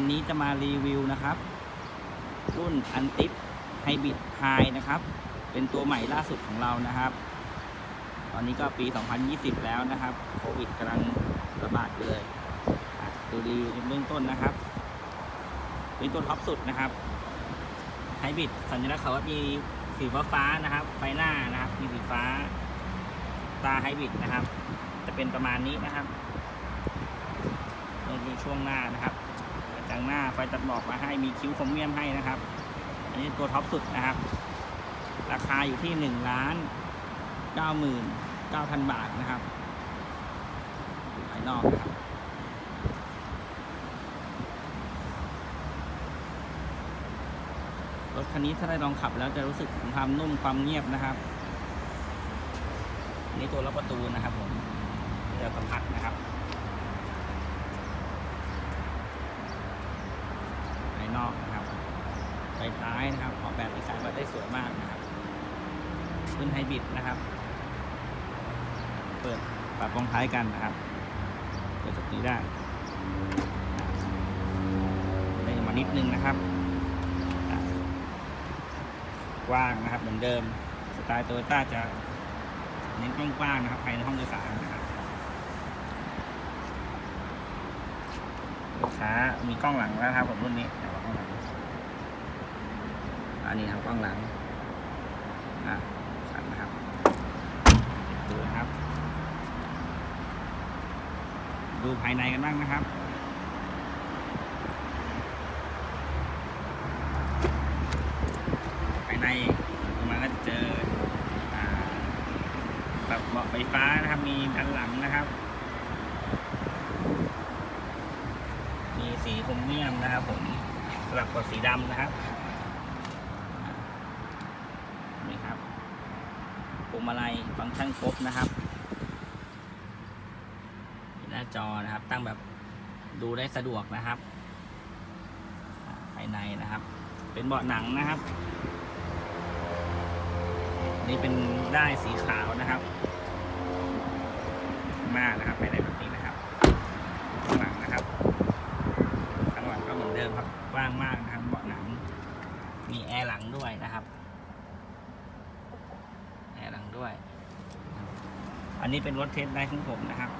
วันนี้จะมารีวิวนะครับ รุ่นอันติปไฮบริดไฮนะครับ เป็นตัวใหม่ล่าสุดของเรานะครับ ตอนนี้ก็ปี 2020 แล้วนะครับโควิดกำลังระบาดเลยดูรีวิวเบื้องต้นนะครับเป็นตัวท็อปสุดนะครับไฮบริดสัญลักษณ์เขาว่ามีสีฟ้าฟ้านะครับ ไฟหน้านะครับ มีสีฟ้า ตาไฮบริดนะครับ จะเป็นประมาณนี้นะครับตรงนี้ช่วงหน้านะครับ จังหน้าไฟตัดหมอกมาให้มีคิ้วคมเมียมให้นะครับ อันนี้ตัวท็อปสุดนะครับ ราคาอยู่ที่หนึ่งล้านเก้าหมื่นเก้าพันบาทนะครับภายนอกนะครับรถคันนี้ถ้าได้ลองขับแล้วจะรู้สึกถึงความนุ่มความเงียบนะครับอันนี้ตัวล็อกประตูนะครับผมเดี๋ยวสัมผัสนะครับภายนอกนะครับไฟท้ายนะครับ ออกแบบดีไซน์มาได้สวยมากนะครับขึ้นไฮบริดนะครับ เปิดฝากรองท้ายกันนะครับเปิดจากนี้ได้ได้มานิดนึงนะครับ กว้างนะครับ เหมือนเดิม สไตล์โตโยต้าจะเน้นกว้างๆนะครับภายในห้องโดยสารนะครับลูกค้ามีกล้องหลังแล้วครับผมรุ่นนี้เดี๋ยวเอากล้องหลัง อันนี้ครับกล้องหลังอะชัดนะครับดูนะครับ ดูภายในกันบ้างนะครับภายในลงมาก็จะเจออ่าแบบเบาะไฟฟ้านะครับ มีด้านหลังนะครับ มีสีโครเมียมนะครับผมสลับกับสีดำนะครับอ่านี่ครับพ วงมาลัยฟังก์ชันครบนะครับหน้าจอนะครับ ตั้งแบบดูได้สะดวกนะครับภายในนะครับ เป็นเบาะหนังนะครับ นี่เป็นได้สีขาวนะครับ มากนะครับไม่ได้แบบนี้นะครับข้างหลังนะครับข้างหลังก็เหมือนเดิมครับกว้างมากนะครับเบาะหนัง มีแอร์หลังด้วยนะครับ ด้วย อันนี้เป็นรถเทสได้ของผมนะครับ